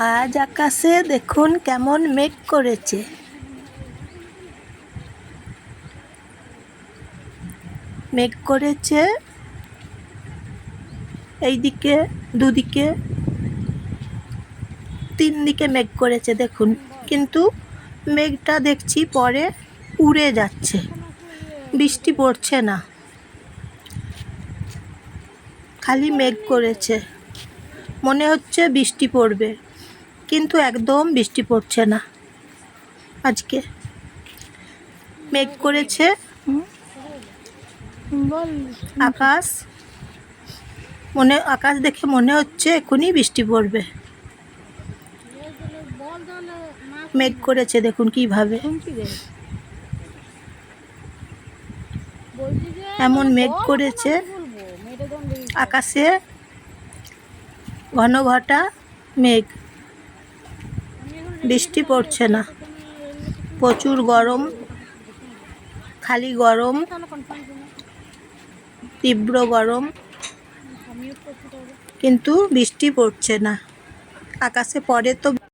আজ আকাশে দেখুন কেমন মেঘ করেছে। মেঘ করেছে এইদিকে, দুদিকে তিন দিকে মেঘ করেছে, দেখুন। কিন্তু মেঘটা দেখছি পরে উড়ে যাচ্ছে। বৃষ্টি পড়ছে না। খালি মেঘ করেছে। মনে হচ্ছে বৃষ্টি পড়বে। কিন্তু একদম বৃষ্টি পড়ছে না আজকে। মেঘ করেছে। আকাশ মনে আকাশ দেখে মনে হচ্ছে এখনই বৃষ্টি পড়বে। মেঘ করেছে দেখুন কীভাবে। এমন মানে মেঘ করেছে। আকাশে ঘন ঘটা মেঘ। বৃষ্টি পড়ছে না। প্রচুর গরম, খালি গরম, তীব্র গরম। কিন্তু বৃষ্টি পড়ছে না। আকাশে পরে তো